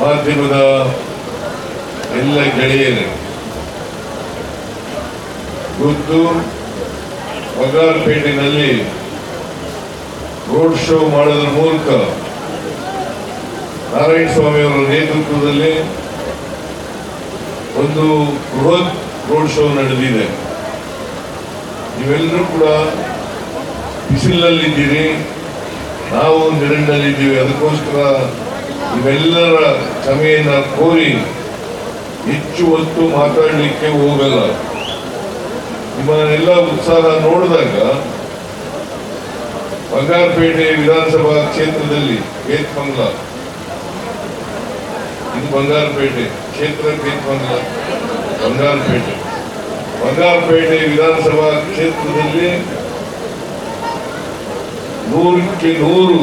ಮಾಧ್ಯಮದ ಎಲ್ಲ ಗೆಳೆಯರೇ. ಗುದ್ದು ಬಂಗಾರಪೇಟೆನಲ್ಲಿ ರೋಡ್ ಶೋ ಮಾಡೋದ್ರ ಮೂಲಕ ನಾರಾಯಣ ಸ್ವಾಮಿ ಅವರ ನೇತೃತ್ವದಲ್ಲಿ ಒಂದು ಬೃಹತ್ ರೋಡ್ ಶೋ ನಡೆದಿದೆ. ನೀವೆಲ್ಲರೂ ಕೂಡ ಬಿಸಿಲಲ್ಲಿದ್ದೀರಿ. ನಾವು ನೆರಳಿನಲ್ಲಿದ್ದೀವಿ ಅದಕ್ಕೋಸ್ಕರ ನೀವೆಲ್ಲರ ಕ್ಷಮೆಯನ್ನ ಕೋರಿ ಹೆಚ್ಚು ಹೊತ್ತು ಮಾತಾಡಲಿಕ್ಕೆ ಹೋಗಲ್ಲ. ನಿಮ್ಮನ್ನೆಲ್ಲ ಉತ್ಸಾಹ ನೋಡಿದಾಗ ಬಂಗಾರಪೇಟೆ ವಿಧಾನಸಭಾ ಕ್ಷೇತ್ರದಲ್ಲಿ ಕೇತ್ಮಂಗ್ಲ ಇದು ಬಂಗಾರಪೇಟೆ, ಕ್ಷೇತ್ರ ಕೇತ್ಮಂಗ್ಲ ಬಂಗಾರಪೇಟೆ. ಬಂಗಾರಪೇಟೆ ವಿಧಾನಸಭಾ ಕ್ಷೇತ್ರದಲ್ಲಿ ನೂರಕ್ಕೆ ನೂರು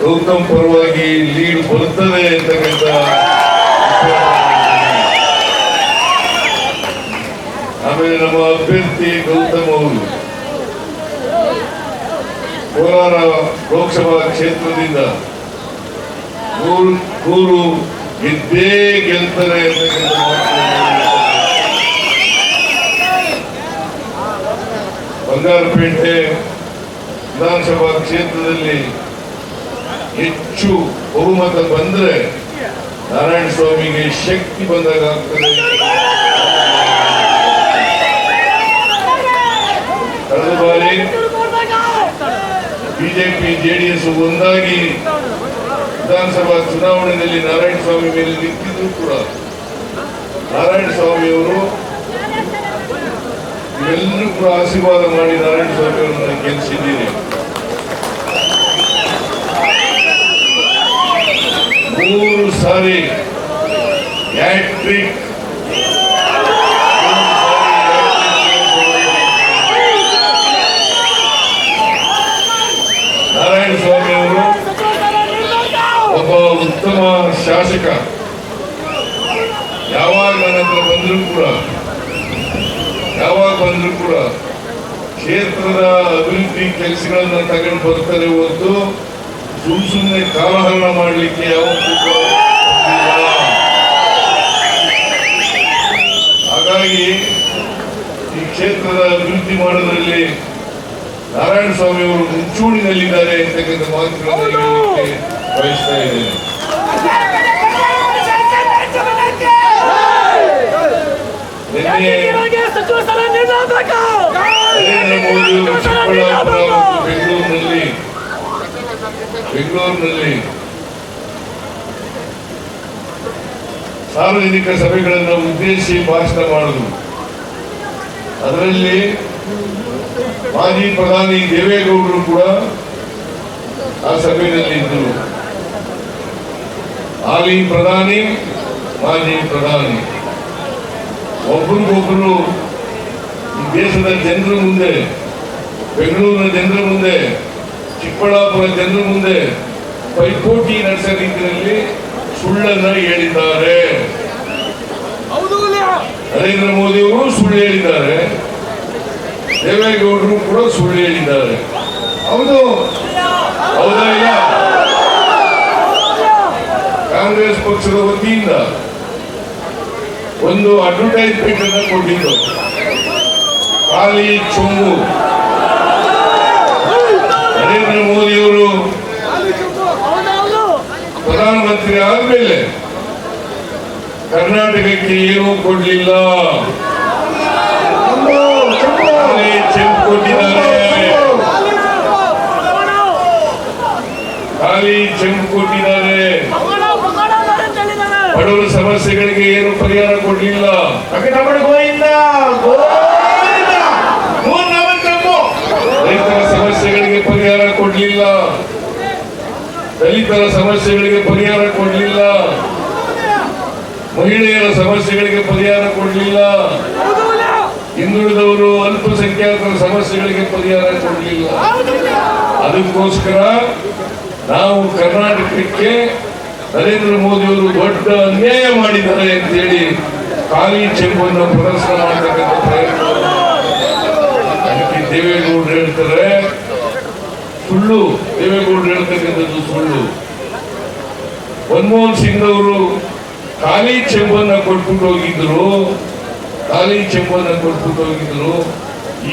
ಗೌತಮ್ ಪರವಾಗಿ ಲೀಡ್ ಬರುತ್ತದೆ ಅಂತಕ್ಕಂಥ ಆಮೇಲೆ ನಮ್ಮ ಅಭ್ಯರ್ಥಿ ಗೌತಮ್ ಅವರು. ಕೋಲಾರ ಲೋಕಸಭಾ ಕ್ಷೇತ್ರದಿಂದ ನೂರು ಗೆದ್ದೇ ಗೆಲ್ತಾರೆ ಬಂಗಾರಪೇಟೆ ವಿಧಾನಸಭಾ ಕ್ಷೇತ್ರದಲ್ಲಿ ಹೆಚ್ಚು ಬಹುಮತ ಬಂದ್ರೆ ನಾರಾಯಣ ಸ್ವಾಮಿಗೆ ಶಕ್ತಿ ಬಂದಾಗ ಆಗ್ತದೆ. ಕಳೆದ ಬಾರಿ ಬಿಜೆಪಿ, ಜೆಡಿಎಸ್ ಒಂದಾಗಿ ವಿಧಾನಸಭಾ ಚುನಾವಣೆಯಲ್ಲಿ ನಾರಾಯಣ ಸ್ವಾಮಿ ಮೇಲೆ ನಿಂತಿದ್ರು ಕೂಡ. ನಾರಾಯಣ ಸ್ವಾಮಿ ಅವರು ಎಲ್ಲರೂ ಕೂಡ ಆಶೀರ್ವಾದ ಮಾಡಿ ನಾರಾಯಣ ಸ್ವಾಮಿ ಅವರನ್ನು ಗೆಲ್ಲಿಸಿದ್ದೀರಿ ಮೂರು ಸಾರಿ ಹ್ಯಾಟ್ರಿಕ್. ನಾರಾಯಣ ಸ್ವಾಮಿ ಅವರು ಒಬ್ಬ ಉತ್ತಮ ಶಾಸಕ. ಯಾವಾಗ ನನ್ನ ಬಂದರೂ ಕೂಡ, ಯಾವಾಗ ಬಂದರೂ ಕೂಡ ಕ್ಷೇತ್ರದ ಅಭಿವೃದ್ಧಿ ಕೆಲಸಗಳನ್ನ ತಗೊಂಡು ಬರ್ತಾರೆ ಹೊರತು ಸುಮ್ ಸುಮ್ಮನೆ ಕಾಲಹರಣ ಮಾಡಲಿಕ್ಕೆ ಯಾವತ್ತೂ ಹಾಗಾಗಿ ಈ ಕ್ಷೇತ್ರದ ಅಭಿವೃದ್ಧಿ ಮಾಡೋದ್ರಲ್ಲಿ ನಾರಾಯಣ ಸ್ವಾಮಿ ಅವರು ಮುಂಚೂಣಿನಲ್ಲಿದ್ದಾರೆ ಅಂತಕ್ಕಂಥ ಮಾತುಗಳನ್ನು ಬಯಸ್ತಾ ಇದ್ದೇನೆ. ನರೇಂದ್ರ ಮೋದಿ ಚಿಕ್ಕಬಳ್ಳಾಪುರ ಮತ್ತು ಬೆಂಗಳೂರಿನಲ್ಲಿ ಬೆಂಗಳೂರಿನಲ್ಲಿ ಸಾರ್ವಜನಿಕ ಸಭೆಗಳನ್ನು ಉದ್ದೇಶಿಸಿ ಭಾಷಣ ಮಾಡುವುದು. ಅದರಲ್ಲಿ ಮಾಜಿ ಪ್ರಧಾನಿ ದೇವೇಗೌಡರು ಕೂಡ ಆ ಸಭೆಯಲ್ಲಿ ಇದ್ದರು. ಹಾಲಿ ಪ್ರಧಾನಿ, ಮಾಜಿ ಪ್ರಧಾನಿ. ಒಬ್ರಿಗೊಬ್ರು ಈ ದೇಶದ ಜನರ ಮುಂದೆ, ಬೆಂಗಳೂರಿನ ಜನರ ಮುಂದೆ ಚಿಕ್ಕಬಳ್ಳಾಪುರ ಜನರ ಮುಂದೆ ಪೈಪೋಟಿ ನಡೆಸೋ ರೀತಿಯಲ್ಲಿ ಸುಳ್ಳನ್ನ ಹೇಳಿದ್ದಾರೆ. ನರೇಂದ್ರ ಮೋದಿ ಅವರು ಸುಳ್ಳು ಹೇಳಿದ್ದಾರೆ. ದೇವೇಗೌಡರು ಕೂಡ ಸುಳ್ಳು ಹೇಳಿದ್ದಾರೆ. ಹೌದು. ಹೌದಾ ಇಲ್ಲ? ಕಾಂಗ್ರೆಸ್ ಪಕ್ಷದ ವತಿಯಿಂದ ಒಂದು ಅಡ್ವರ್ಟೈಸ್ಮೆಂಟ್ ಅನ್ನು ಕೊಟ್ಟಿದ್ದು ಖಾಲಿ ಚೊಂಬು ನರೇಂದ್ರ ಮೋದಿಯವರು ಪ್ರಧಾನಮಂತ್ರಿ ಆದ್ಮೇಲೆ ಕರ್ನಾಟಕಕ್ಕೆ ಏನೂ ಕೊಡ್ಲಿಲ್ಲ. ಕೊಟ್ಟಿದ್ದಾರೆ. ಖಾಲಿ ಚೆಂಬು ಕೊಟ್ಟಿದ್ದಾರೆ. ಬಡವರ ಸಮಸ್ಯೆಗಳಿಗೆ ಏನು ಪರಿಹಾರ ಕೊಡ್ಲಿಲ್ಲ. ಸಮಸ್ಯೆಗಳಿಗೆ ಪರಿಹಾರ ಕೊಡಲಿಲ್ಲ. ದಲಿತರ ಸಮಸ್ಯೆಗಳಿಗೆ ಪರಿಹಾರ ಕೊಡಲಿಲ್ಲ. ಮಹಿಳೆಯರ ಸಮಸ್ಯೆಗಳಿಗೆ ಪರಿಹಾರ ಕೊಡಲಿಲ್ಲ. ಹಿಂದುಳಿದವರು ಅಲ್ಪಸಂಖ್ಯಾತರ ಸಮಸ್ಯೆಗಳಿಗೆ ಪರಿಹಾರ ಕೊಡಲಿಲ್ಲ. ಅದಕ್ಕೋಸ್ಕರ ನಾವು ಕರ್ನಾಟಕಕ್ಕೆ ನರೇಂದ್ರ ಮೋದಿ ಅವರು ದೊಡ್ಡ ಅನ್ಯಾಯ ಮಾಡಿದ್ದಾರೆ ಅಂತೇಳಿ ಖಾಲಿ ಚೆಂಬನ್ನು ಪ್ರದರ್ಶನ ಮಾಡತಕ್ಕಂಥ ಪ್ರಯತ್ನ. ದೇವೇಗೌಡರು ಹೇಳ್ತಾರೆ ಸುಳ್ಳು, ದೇವೇಗೌಡರು ಹೇಳ್ತಕ್ಕಂಥದ್ದು ಸುಳ್ಳು. ಮನಮೋಹನ್ ಸಿಂಗ್ ಅವರು ಖಾಲಿ ಚೆಂಬನ್ನ ಕೊಟ್ಬಿಟ್ಟು ಹೋಗಿದ್ರು, ಖಾಲಿ ಚೆಂಬನ್ನ ಕೊಟ್ಬಿಟ್ಟು ಹೋಗಿದ್ರು.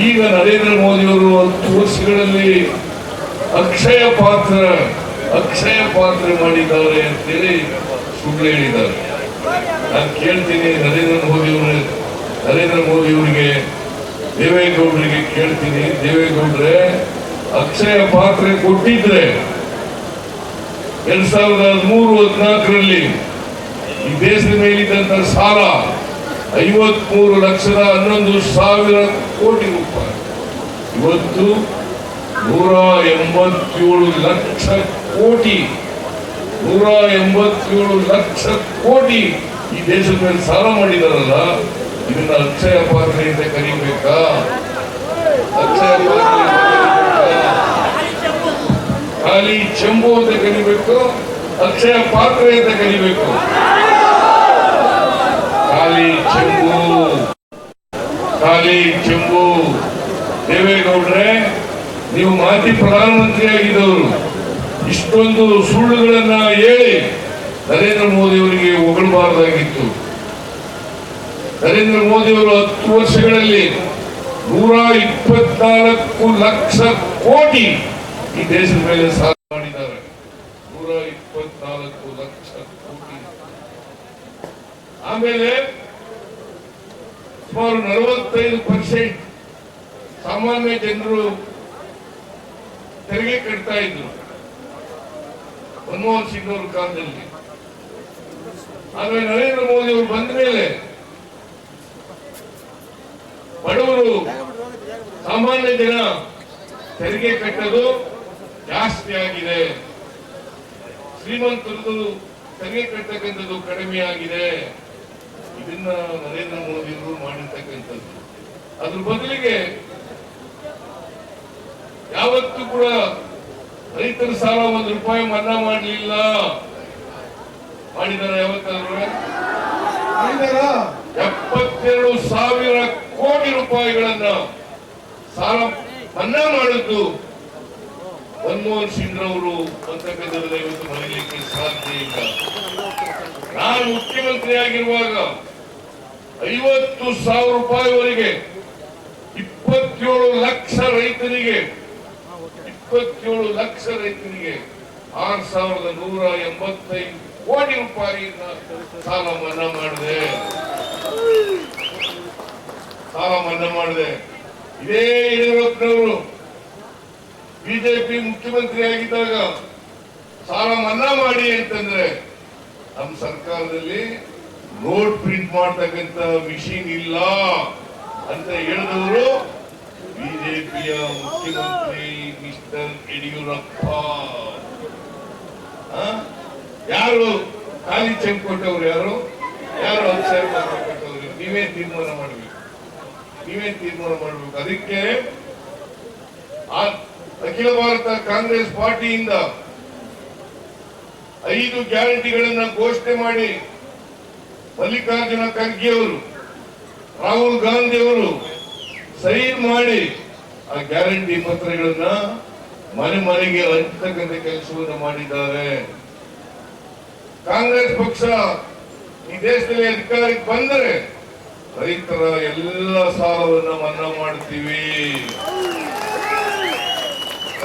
ಈಗ ನರೇಂದ್ರ ಮೋದಿ ಅವರು ಹತ್ತು ವರ್ಷಗಳಲ್ಲಿ ಅಕ್ಷಯ ಪಾತ್ರ ಅಕ್ಷಯ ಪಾತ್ರ ಮಾಡಿದ್ದಾರೆ ಅಂತೇಳಿ ಸುಳ್ಳು ಹೇಳಿದ್ದಾರೆ. ನಾನು ಕೇಳ್ತೀನಿ ನರೇಂದ್ರ ಮೋದಿ ಅವರು ನರೇಂದ್ರ ಮೋದಿ ಅವರಿಗೆ ದೇವೇಗೌಡರಿಗೆ ಕೇಳ್ತೀನಿ. ದೇವೇಗೌಡ್ರೆ ಅಕ್ಷಯ ಪಾತ್ರೆ ಕೊಟ್ಟಿದ್ರೆ ಎರಡ್ ಸಾವಿರದ ಹದಿಮೂರು ಹದಿನಾಲ್ಕರಲ್ಲಿ ಈ ದೇಶದ ಮೇಲಿದ್ದಂತ ಸಾಲ ಐವತ್ಮೂರು ಲಕ್ಷದ ಹನ್ನೊಂದು ಸಾವಿರ ಕೋಟಿ ರೂಪಾಯಿ ಇವತ್ತು ನೂರ ಎಂಬತ್ತೇಳು ಲಕ್ಷ ಕೋಟಿ, ನೂರ ಎಂಬತ್ತೇಳು ಲಕ್ಷ ಕೋಟಿ ಈ ದೇಶದ ಮೇಲೆ ಸಾಲ ಮಾಡಿದಾರಲ್ಲ, ಇದನ್ನ ಅಕ್ಷಯ ಪಾತ್ರೆಯಿಂದ ಕರೀಬೇಕಾ ಅಕ್ಷಯ ಕರೀಬೇಕಾ? ಖಾಲಿ ಚೆಂಬು ಅಂತ ಕರಿಬೇಕು ಅಕ್ಷಯ ಪಾತ್ರೆ ಅಂತ ಕರಿಬೇಕು ಖಾಲಿ ಚೆಂಬು ಖಾಲಿ ಚೆಂಬು ದೇವೇಗೌಡ್ರೆ, ನೀವು ಮಾಜಿ ಪ್ರಧಾನಮಂತ್ರಿ ಆಗಿದ್ದವರು ಇಷ್ಟೊಂದು ಸುಳ್ಳುಗಳನ್ನ ಹೇಳಿ ನರೇಂದ್ರ ಮೋದಿ ಅವರಿಗೆ ಹೊಗಳಬಾರದಾಗಿತ್ತು. ನರೇಂದ್ರ ಮೋದಿ ಅವರು ಹತ್ತು ವರ್ಷಗಳಲ್ಲಿ ನೂರ ಇಪ್ಪತ್ನಾಲ್ಕು ಲಕ್ಷ ಕೋಟಿ ಈ ದೇಶದ ಮೇಲೆ ಸಾಲ ಮಾಡಿದ್ದಾರೆ. ನೂರ ಇಪ್ಪತ್ನಾಲ್ಕು ಲಕ್ಷ ಕೋಟಿ. ಆಮೇಲೆ ಸುಮಾರು ನಲವತ್ತೈದು ಪರ್ಸೆಂಟ್ ಸಾಮಾನ್ಯ ಜನರು ತೆರಿಗೆ ಕಟ್ತಾ ಇದ್ರು. ಮನಮೋಹನ್ ಸಿಂಗ್ ಅವರ ಕಾಲದಲ್ಲಿ. ಆಮೇಲೆ ನರೇಂದ್ರ ಮೋದಿ ಅವರು ಬಂದ ಮೇಲೆ ಬಡವರು ಸಾಮಾನ್ಯ ಜನ ತೆರಿಗೆ ಕಟ್ಟೋದು ಜಾಸ್ತಿ ಆಗಿದೆ ಶ್ರೀಮಂತರದು ತೆರಿಗೆ ಕಟ್ಟತಕ್ಕಂಥದ್ದು ಕಡಿಮೆ ಆಗಿದೆ ಇದನ್ನ ನರೇಂದ್ರ ಮೋದಿ ಅವರು ಮಾಡಿರ್ತಕ್ಕಂಥದ್ದು. ಅದ್ರ ಬದಲಿಗೆ ಯಾವತ್ತೂ ಕೂಡ ರೈತರ ಸಾಲ ಒಂದು ರೂಪಾಯಿ ಮನ್ನಾ ಮಾಡಲಿಲ್ಲ. ಮಾಡಿದಾರ ಯಾವತ್ತಾದ್ರೂ? ಎಪ್ಪತ್ತೆರಡು ಸಾವಿರ ಕೋಟಿ ರೂಪಾಯಿಗಳನ್ನ ಸಾಲ ಮನ್ನಾ ಮಾಡಿದ್ದು ಮನಮೋಹನ್ ಸಿಂಗ್ ರವರು ಅಂತಕ್ಕಂಥದ್ದನ್ನ ಇವತ್ತು ಮರೀಲಿಕ್ಕೆ ಸಾಧ್ಯ ಇಲ್ಲ ನಾನು ಮುಖ್ಯಮಂತ್ರಿ ಆಗಿರುವಾಗ ಐವತ್ತು ಸಾವಿರ ರೂಪಾಯಿವರೆಗೆ ಇಪ್ಪತ್ತೇಳು ಲಕ್ಷ ರೈತರಿಗೆ, ಇಪ್ಪತ್ತೇಳು ಲಕ್ಷ ರೈತರಿಗೆ ಆರು ಸಾವಿರದ ನೂರ ಎಂಬತ್ತೈದು ಕೋಟಿ ರೂಪಾಯಿಯಿಂದ ಸಾಲ ಮನ್ನಾ ಮಾಡಿದೆ. ಸಾಲ ಮನ್ನಾ ಮಾಡಿದೆ. ಇದೇ ಯಡಿಯೂರಪ್ಪನವರು ಬಿಜೆಪಿ ಮುಖ್ಯಮಂತ್ರಿ ಆಗಿದ್ದಾಗ ಸಾಲ ಮನ್ನಾ ಮಾಡಿ ಅಂತಂದ್ರೆ ನಮ್ಮ ಸರ್ಕಾರದಲ್ಲಿ ನೋಟ್ ಪ್ರಿಂಟ್ ಮಾಡ್ತಕ್ಕಂತ ಮಿಷಿನ್ ಇಲ್ಲ ಅಂತ ಹೇಳಿದವರು ಬಿಜೆಪಿಯ ಮುಖ್ಯಮಂತ್ರಿ ಮಿಸ್ಟರ್ ಯಡಿಯೂರಪ್ಪ? ಯಾರು? ಖಾಲಿ ಚೆಕ್ ಕೊಟ್ಟವ್ರು ಯಾರು ಯಾರು ಕೊಟ್ಟವ್ರು ನೀವೇ ತೀರ್ಮಾನ ಮಾಡಬೇಕು. ನೀವೇ ತೀರ್ಮಾನ ಮಾಡಬೇಕು. ಅದಕ್ಕೆ ಅಖಿಲ ಭಾರತ ಕಾಂಗ್ರೆಸ್ ಪಾರ್ಟಿಯಿಂದ ಐದು ಗ್ಯಾರಂಟಿಗಳನ್ನ ಘೋಷಣೆ ಮಾಡಿ ಮಲ್ಲಿಕಾರ್ಜುನ ಖರ್ಗೆ ಅವರು, ರಾಹುಲ್ ಗಾಂಧಿ ಅವರು ಸಹಿ ಮಾಡಿ ಆ ಗ್ಯಾರಂಟಿ ಪತ್ರಗಳನ್ನ ಮನೆ ಮನೆಗೆ ಹಂಚತಕ್ಕಂಥ ಕೆಲಸವನ್ನು ಮಾಡಿದ್ದಾರೆ. ಕಾಂಗ್ರೆಸ್ ಪಕ್ಷ ಈ ದೇಶದಲ್ಲಿ ಅಧಿಕಾರಕ್ಕೆ ಬಂದರೆ ರೈತರ ಎಲ್ಲ ಸಾಲವನ್ನು ಮನ್ನಾ ಮಾಡ್ತೀವಿ.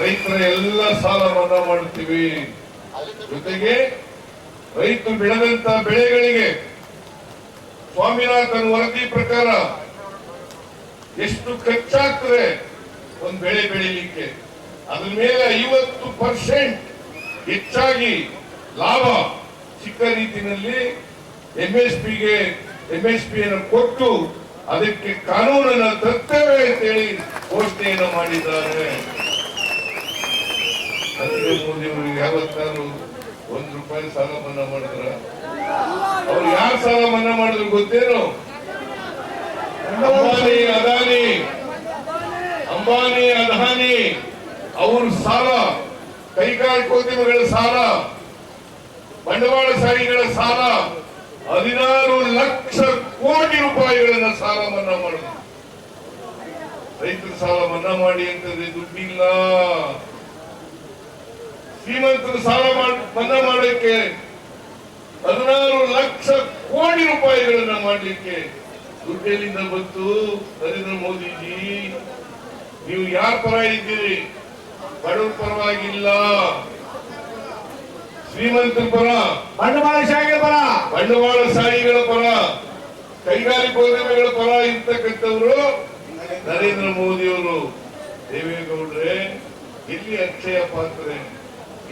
ರೈತರ ಎಲ್ಲ ಸಾಲ ಮನ್ನಾ ಮಾಡ್ತೀವಿ. ಜೊತೆಗೆ ರೈತರು ಬೆಳೆದಂತ ಬೆಳೆಗಳಿಗೆ ಸ್ವಾಮಿನಾಥನ್ ವರದಿ ಪ್ರಕಾರ ಎಷ್ಟು ಖರ್ಚಾಗ್ತದೆ ಒಂದು ಬೆಳೆ ಬೆಳಿಲಿಕ್ಕೆ? ಅದ್ರ ಮೇಲೆ ಐವತ್ತು ಪರ್ಸೆಂಟ್ ಹೆಚ್ಚಾಗಿ ಲಾಭ ಸಿಕ್ಕ ರೀತಿಯಲ್ಲಿ ಎಂಎಸ್ ಪಿಗೆ ಎಂಎಸ್ ಪಿ ಅನ್ನು ಕೊಟ್ಟು ಅದಕ್ಕೆ ಕಾನೂನನ್ನು ತರ್ತೇವೆ ಅಂತೇಳಿ ಘೋಷಣೆಯನ್ನು ಮಾಡಿದ್ದಾರೆ. ಯಾವತ್ತಾರು ಒಂದು ರೂಪಾಯಿ ಸಾಲ ಮನ್ನಾ ಮಾಡಿದ್ರ? ಅವ್ರು ಯಾರು ಸಾಲ ಮನ್ನಾ ಮಾಡಿದ್ರು ಗೊತ್ತೇನು? ಅಂಬಾನಿ, ಅದಾನಿ. ಅಂಬಾನಿ, ಅದಾನಿ. ಅವ್ರ ಸಾಲ ಕೈಗಾರಿಕೋದ್ಯಮಗಳ ಸಾಲ ಬಂಡವಾಳಶಾಹಿಗಳ ಸಾಲ, ಹದಿನಾರು ಲಕ್ಷ ಕೋಟಿ ರೂಪಾಯಿಗಳನ್ನ ಸಾಲ ಮನ್ನಾ ಮಾಡಿದ್ರು. ರೈತರ ಸಾಲ ಮನ್ನಾ ಮಾಡಿ ಅಂತಂದ್ರೆ ದುಡ್ಡಿಲ್ಲ. ಶ್ರೀಮಂತರ ಸಾಲ ಮಾಡ್- ಮನ್ನಾ ಮಾಡಲಿಕ್ಕೆ ಹದಿನಾರು ಲಕ್ಷ ಕೋಟಿ ರೂಪಾಯಿಗಳನ್ನ ಮಾಡಲಿಕ್ಕೆ ದುಡ್ಡೆಲ್ಲಿಂದ ಬಂತು. ನರೇಂದ್ರ ಮೋದಿಜಿ ನೀವು ಯಾರ ಪರ ಇದ್ದೀರಿ? ಬಡವರ ಪರವಾಗಿಲ್ಲ. ಶ್ರೀಮಂತರ ಪರ. ಬಂಡವಾಳ ಶಾಹಿಗಳ ಪರ. ಬಂಡವಾಳ ಶಾಹಿಗಳ ಪರ. ಕೈಗಾರಿಕೋದ್ಯಮಿಗಳ ಪರ ಇರ್ತಕ್ಕಂಥವರು ನರೇಂದ್ರ ಮೋದಿಯವರು. ದೇವೇಗೌಡ್ರೆ ಇಲ್ಲಿ ಅಕ್ಷಯ ಪಾತ್ರೆ.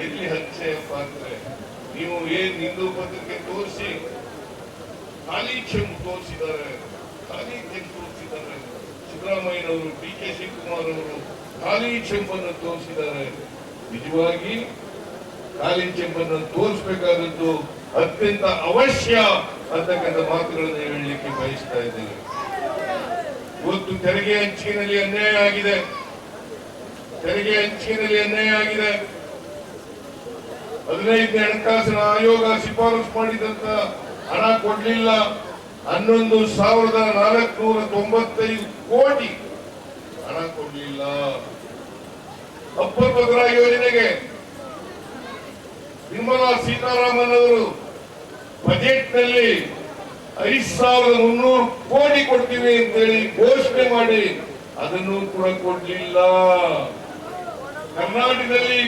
ಎಲ್ಲಿ ಹಚ್ಚೆಯಪ್ಪ ಅಂದ್ರೆ ನೀವು ಏನ್ ಹಿಂದೂ ಪತ್ರಿಕೆ ತೋರಿಸಿ ಖಾಲಿ ಕ್ಷಮ ತೋರಿಸಿದ್ದಾರೆ, ಖಾಲಿ ಕ್ಷಮ ತೋರಿಸಿದ್ದಾರೆ. ಸಿದ್ದರಾಮಯ್ಯನವರು ಡಿ ಕೆ ಶಿವಕುಮಾರ್ ಅವರು ಖಾಲಿ ಕ್ಷಮನ್ನು ತೋರಿಸಿದ್ದಾರೆ. ನಿಜವಾಗಿ ಖಾಲಿ ಕ್ಷಮನ್ನು ತೋರಿಸಬೇಕಾದದ್ದು ಅತ್ಯಂತ ಅವಶ್ಯ ಅಂತಕ್ಕಂಥ ಮಾತುಗಳನ್ನು ಹೇಳಲಿಕ್ಕೆ ಬಯಸ್ತಾ ಇದ್ದೇನೆ. ಇವತ್ತು ತೆರಿಗೆ ಹಂಚಿಕೆಯಲ್ಲಿ ಅನ್ಯಾಯ ಆಗಿದೆ. ತೆರಿಗೆ ಹಂಚಿಕೆಯಲ್ಲಿ ಅನ್ಯಾಯ ಆಗಿದೆ. ಹದಿನೈದನೇ ಹಣಕಾಸಿನ ಆಯೋಗ ಶಿಫಾರಸು ಮಾಡಿದಂತ ಹಣ ಕೊಡ್ಲಿಲ್ಲ. ಹನ್ನೊಂದು ಸಾವಿರದ ನಾಲ್ಕುನೂರ ತೊಂಬತ್ತೈದು ಕೋಟಿ ಹಣ ಕೊಡ್ಲಿಲ್ಲ. ಅಪ್ಪರ ಯೋಜನೆಗೆ ನಿರ್ಮಲಾ ಸೀತಾರಾಮನ್ ಅವರು ಬಜೆಟ್ನಲ್ಲಿ ಐದು ಸಾವಿರದ ಮುನ್ನೂರು ಕೋಟಿ ಕೊಡ್ತೀವಿ ಅಂತೇಳಿ ಘೋಷಣೆ ಮಾಡಿ ಅದನ್ನು ಕೂಡ ಕೊಡ್ಲಿಲ್ಲ. ಕರ್ನಾಟಕದಲ್ಲಿ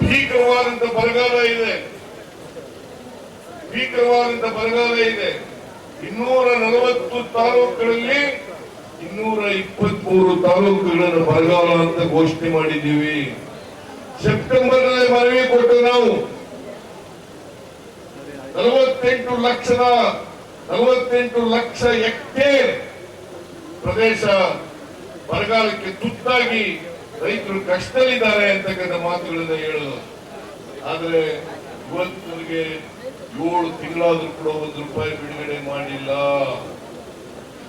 ಭೀಕರವಾದಂತ ಬರಗಾಲ ಇದೆ. ಭೀಕರವಾದಂತಹ ಬರಗಾಲ ಇದೆ. ಇನ್ನೂರ ನಲವತ್ತು ತಾಲೂಕುಗಳಲ್ಲಿ ಇನ್ನೂರ ಇಪ್ಪತ್ಮೂರು ತಾಲೂಕುಗಳನ್ನು ಬರಗಾಲ ಅಂತ ಘೋಷಣೆ ಮಾಡಿದ್ದೀವಿ. ಸೆಪ್ಟೆಂಬರ್ನಲ್ಲಿ ಮನವಿ ಕೊಟ್ಟು ನಾವು ನಲವತ್ತೆಂಟು ಲಕ್ಷದ ನಲವತ್ತೆಂಟು ಲಕ್ಷ ಹೆಕ್ಟೇರ್ ಪ್ರದೇಶ ಬರಗಾಲಕ್ಕೆ ತುತ್ತಾಗಿ ರೈತರು ಕಷ್ಟದಲ್ಲಿದ್ದಾರೆ ಅಂತಕ್ಕಂಥ ಮಾತುಗಳನ್ನ ಹೇಳೋದು ಆದ್ರೆ ಇವತ್ತು ನನಗೆ ಏಳು ತಿಂಗಳಾದ್ರೂ ಕೂಡ ಒಂದು ರೂಪಾಯಿ ಬಿಡುಗಡೆ ಮಾಡಿಲ್ಲ.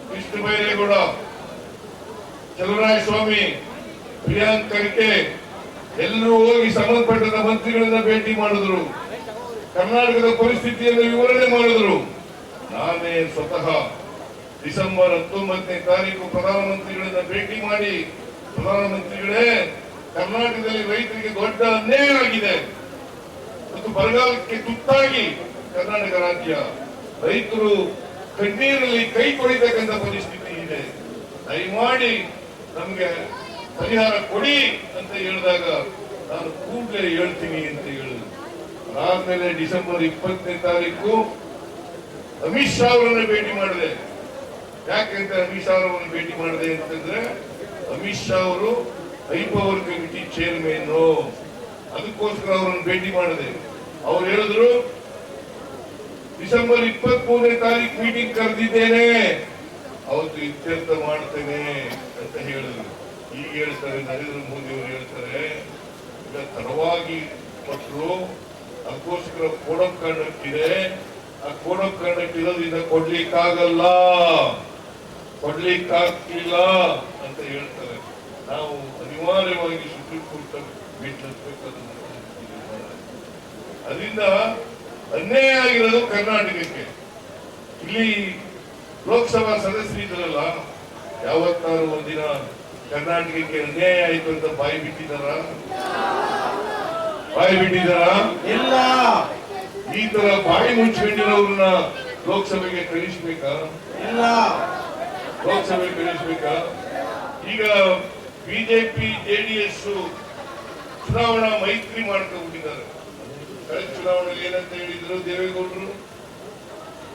ಕೃಷ್ಣ ಬೈರೇಗೌಡ ಚಲರಾಯ ಸ್ವಾಮಿ ಪ್ರಿಯಾಂಕ್ ಖರ್ಗೆ ಎಲ್ಲರೂ ಹೋಗಿ ಸಂಬಂಧಪಟ್ಟ ಮಂತ್ರಿಗಳನ್ನ ಭೇಟಿ ಮಾಡಿದ್ರು. ಕರ್ನಾಟಕದ ಪರಿಸ್ಥಿತಿಯನ್ನು ವಿವರಣೆ ಮಾಡಿದ್ರು. ನಾನೇ ಸ್ವತಃ ಡಿಸೆಂಬರ್ ಹತ್ತೊಂಬತ್ತನೇ ತಾರೀಕು ಪ್ರಧಾನಮಂತ್ರಿಗಳನ್ನ ಭೇಟಿ ಮಾಡಿ ಪ್ರಧಾನಮಂತ್ರಿಗಳೇ, ಕರ್ನಾಟಕದಲ್ಲಿ ರೈತರಿಗೆ ದೊಡ್ಡ ಅನ್ಯಾಯ ಆಗಿದೆ. ಮತ್ತು ಬರಗಾಲಕ್ಕೆ ತುತ್ತಾಗಿ ಕರ್ನಾಟಕ ರಾಜ್ಯ ರೈತರು ಕಣ್ಣೀರಲ್ಲಿ ಕೈ ಕೊಡಿತಕ್ಕಂಥ ಪರಿಸ್ಥಿತಿ ಇದೆ. ದಯಮಾಡಿ ನಮ್ಗೆ ಪರಿಹಾರ ಕೊಡಿ ಅಂತ ಹೇಳಿದಾಗ ನಾನು ಕೂಡಲೇ ಹೇಳ್ತೀನಿ ಅಂತ ಹೇಳಿದ್ರು ಅದಾದ್ಮೇಲೆ ಡಿಸೆಂಬರ್ ಇಪ್ಪತ್ತನೇ ತಾರೀಕು ಅಮಿತ್ ಶಾ ಅವರನ್ನು ಭೇಟಿ ಮಾಡಿದೆ. ಯಾಕೆಂತ ಅಮಿತ್ ಶಾ ಅವರನ್ನು ಭೇಟಿ ಮಾಡಿದೆ ಅಂತಂದ್ರೆ ಅಮಿತ್ ಶಾ ಅವರು ಪವರ್ ಕಮಿಟಿ ಚೇರ್ಮನ್ ಅದಕ್ಕೋಸ್ಕರ ಅವರನ್ನು ಭೇಟಿ ಮಾಡಿದೆ. ಅವ್ರು ಹೇಳಿದ್ರು, ಡಿಸೆಂಬರ್ ಇಪ್ಪತ್ತ್ ಮೂರನೇ ತಾರೀಕು ಮೀಟಿಂಗ್ ಕರೆದಿದ್ದೇನೆ. ಅವತ್ತು ಇತ್ಯರ್ಥ ಮಾಡ್ತೇನೆ ಅಂತ ಹೇಳಿದ್ರು. ಈಗ ಹೇಳ್ತಾರೆ, ನರೇಂದ್ರ ಮೋದಿ ಅವರು ಹೇಳ್ತಾರೆ. ಈಗ ತಡವಾಗಿ ಕೊಟ್ಟರು ಅದಕ್ಕೋಸ್ಕರ ಕೋಡ್ ಆಫ್ ಕಂಡಕ್ಟ್ ಇದೆ ಆ ಕೋಡ್ ಆಫ್ ಕಂಡಕ್ಟ್ ಇರೋದ್ರಿಂದ ಕೊಡ್ಲಿಕ್ಕಾಗಲ್ಲ. ಕೊಡ್ಲಿಕ್ಕಾಗ್ತಿಲ್ಲ ಅಂತ ಹೇಳ್ತಾರೆ. ನಾವು ಅನಿವಾರ್ಯವಾಗಿ ಸುಪ್ರೀಂ ಕೋರ್ಟ್ ಅದರಿಂದ ಅನ್ಯಾಯ ಆಗಿರೋದು ಕರ್ನಾಟಕಕ್ಕೆ. ಇಲ್ಲಿ ಲೋಕಸಭಾ ಸದಸ್ಯರಿದ್ರಲ್ಲ ಯಾವತ್ತಾರು ಒಂದಿನ ಕರ್ನಾಟಕಕ್ಕೆ ಅನ್ಯಾಯ ಆಯ್ತು ಅಂತ ಬಾಯಿ ಬಿಟ್ಟಿದಾರ ಬಾಯಿ ಬಿಟ್ಟಿದಾರ ಇಲ್ಲ. ಈ ತರ ಬಾಯಿ ಮುಚ್ಚಿಕೊಂಡಿರೋರನ್ನ ಲೋಕಸಭೆಗೆ ಕಳಿಸ್ಬೇಕಾ? ಇಲ್ಲ. ಲೋಕಸಭೆ ಕಳಿಸ್ಬೇಕಾ? ಈಗ ಬಿಜೆಪಿ ಜೆಡಿಎಸ್ ಚುನಾವಣಾ ಮೈತ್ರಿ ಮಾಡ್ಕೊಂಡ್ಬಿಟ್ಟಿದ್ದಾರೆ ಕಳೆದ ಚುನಾವಣೆಯಲ್ಲಿ ಏನಂತ ಹೇಳಿದ್ರು ದೇವೇಗೌಡರು?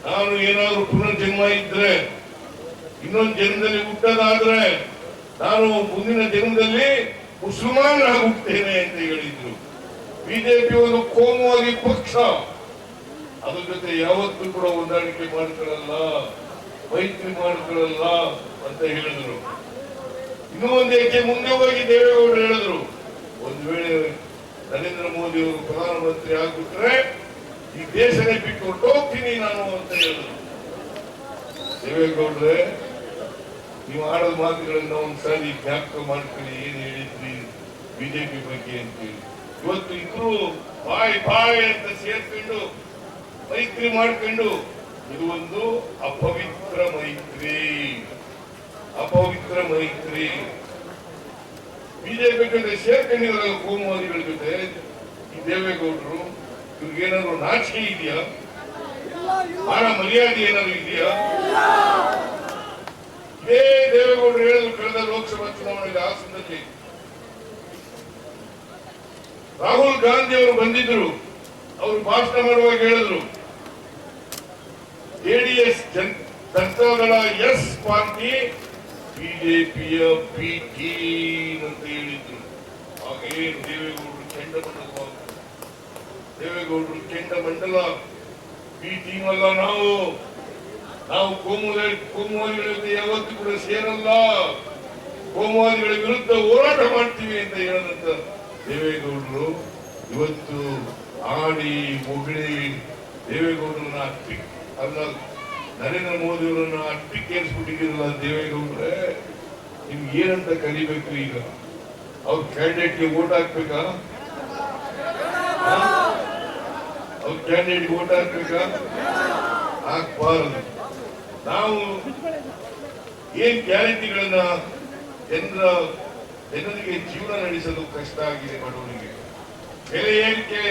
ನಾನು ಏನಾದ್ರು ಪುನರ್ಜನ್ಮ ಇದ್ರೆ, ಇನ್ನೊಂದು ಜನ್ಮದಲ್ಲಿ ಹುಟ್ಟದಾದ್ರೆ, ನಾನು ಮುಂದಿನ ಜನ್ಮದಲ್ಲಿ ಮುಸಲ್ಮಾನರಾಗುತ್ತೇನೆ ಅಂತ ಹೇಳಿದ್ರು. ಬಿಜೆಪಿ ಒಂದು ಕೋಮುವಾದಿ ಪಕ್ಷ. ಅದ್ರ ಜೊತೆ ಯಾವತ್ತೂ ಕೂಡ ಹೊಂದಾಣಿಕೆ ಮಾಡ್ಕೊಳ್ಳಲ್ಲ, ಮೈತ್ರಿ ಮಾಡ್ಕೊಳ್ಳಲ್ಲ ಅಂತ ಹೇಳಿದ್ರು. ಇನ್ನೂ ಮುಂದೆ ಹೋಗಿ ದೇವೇಗೌಡರು ಹೇಳಿದ್ರು. ಒಂದು ವೇಳೆ ನರೇಂದ್ರ ಮೋದಿ ಅವರು ಪ್ರಧಾನಮಂತ್ರಿ ಆಗ್ಬಿಟ್ರೆ ಈ ದೇಶನೇ ಬಿಟ್ಟು ಹೊರಟೋಗ್ತೀನಿ ನಾನು ಅಂತ ಹೇಳಿದ್ರು. ದೇವೇಗೌಡ್ರೆ, ನೀವು ಆಡೋ ಮಾತುಗಳನ್ನ ಒಂದ್ಸಾರಿ ಜ್ಞಾಪಕ ಮಾಡ್ಕೊಳ್ಳಿ, ಏನ್ ಹೇಳಿದ್ರಿ ಬಿಜೆಪಿ ಬಗ್ಗೆ ಅಂತೇಳಿ. ಇವತ್ತು ಇಬ್ರು ಬಾಯ್ ಬಾಯ್ ಅಂತ ಸೇರ್ಕೊಂಡು ಮೈತ್ರಿ ಮಾಡ್ಕೊಂಡು, ಇದು ಒಂದು ಅಪವಿತ್ರ ಮೈತ್ರಿ. ಅಪವಿತ್ರ ಮೈತ್ರಿ. ಬಿಜೆಪಿ ಜೊತೆ ಸೇರ್ಕೊಂಡಿರೋ ಕೋಮುವಾದಿಗಳ ಜೊತೆ, ಈ ದೇವೇಗೌಡರು ಇವ್ರಿಗೇನಾದ್ರು ನಾಚಿಕೆ ಇದೆಯಾ? ಮಾನ ಮರ್ಯಾದೆ ಏನಾದ್ರು ಇದೆಯಾ? ಇದೇ ದೇವೇಗೌಡರು ಹೇಳಿದ್ರು ಕಳೆದ ಲೋಕಸಭಾ ಚುನಾವಣೆಗೆ ಆ ಸಂದರ್ಭ ರಾಹುಲ್ ಗಾಂಧಿ ಅವರು ಬಂದಿದ್ರು, ಅವರು ಭಾಷಣ ಮಾಡುವಾಗ ಹೇಳಿದ್ರು ಜೆಡಿಎಸ್ ಜನತಾದಳ ಎಸ್ ಪಾರ್ಟಿ ಬಿಜೆಪಿಯ ಪಿ ಟೀಮ್ ಅಂತ ಹೇಳಿದ್ರು. ಹಾಗೇನು ದೇವೇಗೌಡರು ಕೆಂಡಮಂಡಲ ದೇವೇಗೌಡರು ಕೆಂಡಮಂಡಲ ಪಿ ಟೀಮ್ ಅಲ್ಲ ನಾವು. ನಾವು ಕೋಮುವಾದಿ ಕೋಮುವಾದಿಗಳ ಜೊತೆ ಯಾವತ್ತೂ ಕೂಡ ಸೇರಲ್ಲ. ಕೋಮುವಾದಿಗಳ ವಿರುದ್ಧ ಹೋರಾಟ ಮಾಡ್ತೀವಿ ಅಂತ ಹೇಳಿದಂತ ದೇವೇಗೌಡರು ಇವತ್ತು ಆಡಿ ಮೊಗಳಿ ದೇವೇಗೌಡರನ್ನ ಅಲ್ಲ ನರೇಂದ್ರ ಮೋದಿ ಅವರನ್ನ ಅಟ್ಟಿಕ್ಕೇರಿಸ್ಬಿಟ್ಟಿದ್ದೀರಲ್ಲ ದೇವೇಗೌಡ್ರೆ, ನಿಮ್ಗೆ ಏನಂತ ಕಲಿಬೇಕು ಈಗ? ಅವ್ರ ಕ್ಯಾಂಡಿಡೇಟ್ಗೆ ಓಟ್ ಹಾಕ್ಬೇಕಾ? ಅವ್ರ ಕ್ಯಾಂಡಿಡೇಟ್ ಓಟ್ ಹಾಕ್ಬೇಕಾ? ಹಾಕ್ಬಾರದು. ನಾವು ಏನ್ ಗ್ಯಾರಂಟಿಗಳನ್ನ ಜನರ ಜನರಿಗೆ ಜೀವನ ನಡೆಸಲು ಕಷ್ಟ ಆಗಿದೆ ಬಡವರಿಗೆ. ಬೆಲೆ ಏರಿಕೆ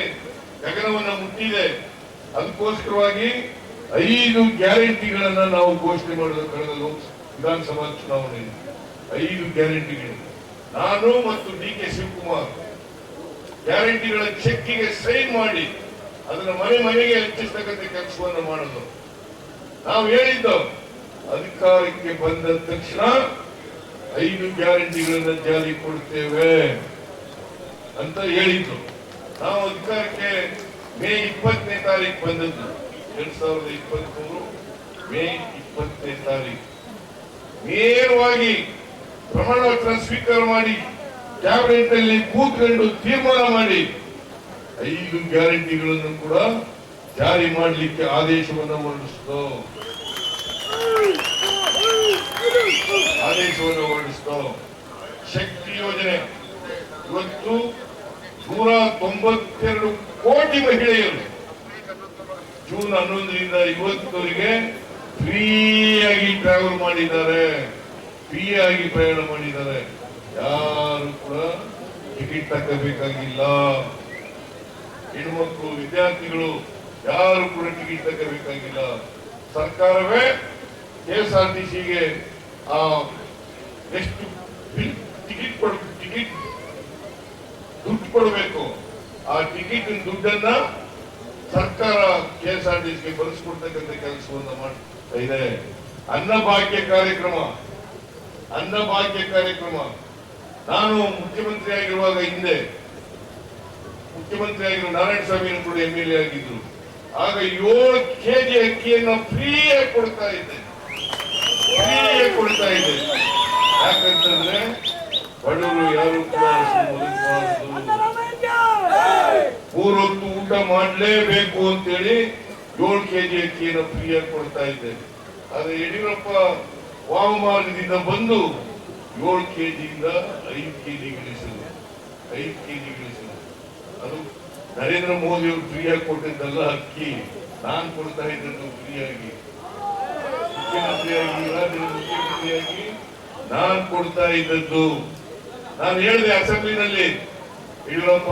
ಗಗನವನ್ನ ಮುಟ್ಟಿದೆ. ಅದಕ್ಕೋಸ್ಕರವಾಗಿ ಐದು ಗ್ಯಾರಂಟಿಗಳನ್ನ ನಾವು ಘೋಷಣೆ ಮಾಡಿದ ಕಳೆದ ವಿಧಾನಸಭಾ ಚುನಾವಣೆಯಲ್ಲಿ ಐದು ಗ್ಯಾರಂಟಿಗಳು. ನಾನು ಮತ್ತು ಡಿ ಕೆ ಶಿವಕುಮಾರ್ ಗ್ಯಾರಂಟಿಗಳ ಚೆಕ್ಕಿಗೆ ಸೈನ್ ಮಾಡಿ ಅದನ್ನ ಮನೆ ಮನೆಗೆ ಹಂಚಿಸ್ತಕ್ಕಂಥ ಕೆಲಸವನ್ನು ಮಾಡೋದು. ನಾವು ಹೇಳಿದ್ದು, ಅಧಿಕಾರಕ್ಕೆ ಬಂದ ತಕ್ಷಣ ಐದು ಗ್ಯಾರಂಟಿಗಳನ್ನ ಜಾರಿ ಕೊಡ್ತೇವೆ ಅಂತ ಹೇಳಿದ್ದು. ನಾವು ಅಧಿಕಾರಕ್ಕೆ ಮೇ ಇಪ್ಪತ್ತನೇ ತಾರೀಕು ಬಂದದ್ದು. ಎರಡ್ ಸಾವಿರದ ಇಪ್ಪತ್ಮೂರು ಮೇ ಇಪ್ಪತ್ತನೇ ತಾರೀಕು. ನೇರವಾಗಿ ಪ್ರಮಾಣ ಪತ್ರ ಸ್ವೀಕಾರ ಮಾಡಿ ಕ್ಯಾಬಿನೆಟ್ ಅಲ್ಲಿ ಕೂತ್ಕೊಂಡು ತೀರ್ಮಾನ ಮಾಡಿ, ಐದು ಗ್ಯಾರಂಟಿಗಳನ್ನು ಕೂಡ ಜಾರಿ ಮಾಡಲಿಕ್ಕೆ ಆದೇಶವನ್ನು ಹೊರಡಿಸಿತು. ಆದೇಶವನ್ನು ಹೊರಡಿಸಿತು. ಶಕ್ತಿ ಯೋಜನೆ. ಇವತ್ತು ನೂರ ತೊಂಬತ್ತೆರಡು ಕೋಟಿ ಮಹಿಳೆಯರು ಜೂನ್ ಹನ್ನೊಂದರಿಂದ ಇವತ್ತವರೆಗೆ ಫ್ರೀಯಾಗಿ ಟ್ರಾವೆಲ್ ಮಾಡಿದ್ದಾರೆ. ಫ್ರೀ ಆಗಿ ಪ್ರಯಾಣ ಮಾಡಿದ್ದಾರೆ. ಯಾರು ಕೂಡ ಟಿಕೆಟ್ ತಕ್ಕಬೇಕಾಗಿಲ್ಲ ಹೆಣ್ಮಕ್ಳು, ವಿದ್ಯಾರ್ಥಿಗಳು ಯಾರು ಕೂಡ ಟಿಕೆಟ್ ತಕ್ಕಬೇಕಾಗಿಲ್ಲ ಸರ್ಕಾರವೇ ಕೆ ಎಸ್ ಆರ್ ಟಿ ಸಿಗೆ ಆ ಎಷ್ಟು ಟಿಕೆಟ್ ಕೊಡ ಟಿಕೆಟ್ ದುಡ್ಡು ಕೊಡಬೇಕು. ಆ ಟಿಕೆಟ್ ದುಡ್ಡನ್ನ ಸರ್ಕಾರ ಕೆ ಎಸ್ ಆರ್ ಟಿ ಬಳಸ್ಕೊಡ್ತಕ್ಕಂಥ ಕೆಲಸವನ್ನು ಮಾಡ್ತಾ ಇದೆ. ಅನ್ನಭಾಗ್ಯ ಕಾರ್ಯಕ್ರಮ. ಅನ್ನಭಾಗ್ಯ ಕಾರ್ಯಕ್ರಮ. ನಾನು ಮುಖ್ಯಮಂತ್ರಿ ಆಗಿರುವಾಗ ಹಿಂದೆ ಮುಖ್ಯಮಂತ್ರಿ ಆಗಿರುವ ನಾರಾಯಣ ಸ್ವಾಮಿ ಕೂಡ ಎಂ ಎಲ್ ಎ ಆಗಿದ್ರು. ಆಗ ಏಳು ಕೆಜಿ ಅಕ್ಕಿಯನ್ನು ಫ್ರೀಯಾಗಿ ಕೊಡ್ತಾ ಇದ್ದೆ. ಫ್ರೀಯಾಗಿ ಕೊಡ್ತಾ ಇದ್ದೆ. ಯಾಕಂತಂದ್ರೆ ಬಡವರು ಯಾರು ಕೂಡ. ಮೂರು ಹೊತ್ತು ಊಟ ಮಾಡಲೇಬೇಕು ಅಂತೇಳಿ ಏಳು ಕೆಜಿ ಅಕ್ಕಿಯನ್ನು ಫ್ರೀಯಾಗಿ ಕೊಡ್ತಾ ಇದ್ದೇನೆ. ಆದರೆ ಯಡಿಯೂರಪ್ಪ ವಾಮಮಾರ್ಗದಿಂದ ಬಂದು ಏಳು ಕೆ ಜಿಯಿಂದ ಐದು ಕೆಜಿ ಇಳಿಸಿದ್ರು ಐದು ಕೆಜಿ ಇಳಿಸಿದ್ರು ಅದು ನರೇಂದ್ರ ಮೋದಿ ಅವರು ಫ್ರೀಯಾಗಿ ಕೊಟ್ಟಿದ್ದಲ್ಲ ಅಕ್ಕಿ, ನಾನು ಕೊಡ್ತಾ ಇದ್ದದ್ದು ಫ್ರೀಯಾಗಿ. ಮುಖ್ಯಮಂತ್ರಿಯಾಗಿ ಮುಖ್ಯಮಂತ್ರಿಯಾಗಿ ನಾನು ಕೊಡ್ತಾ ಇದ್ದದ್ದು. ನಾನು ಹೇಳಿದೆ ಅಸೆಂಬ್ಲಿನಲ್ಲಿ, ಯಡಿಯೂರಪ್ಪ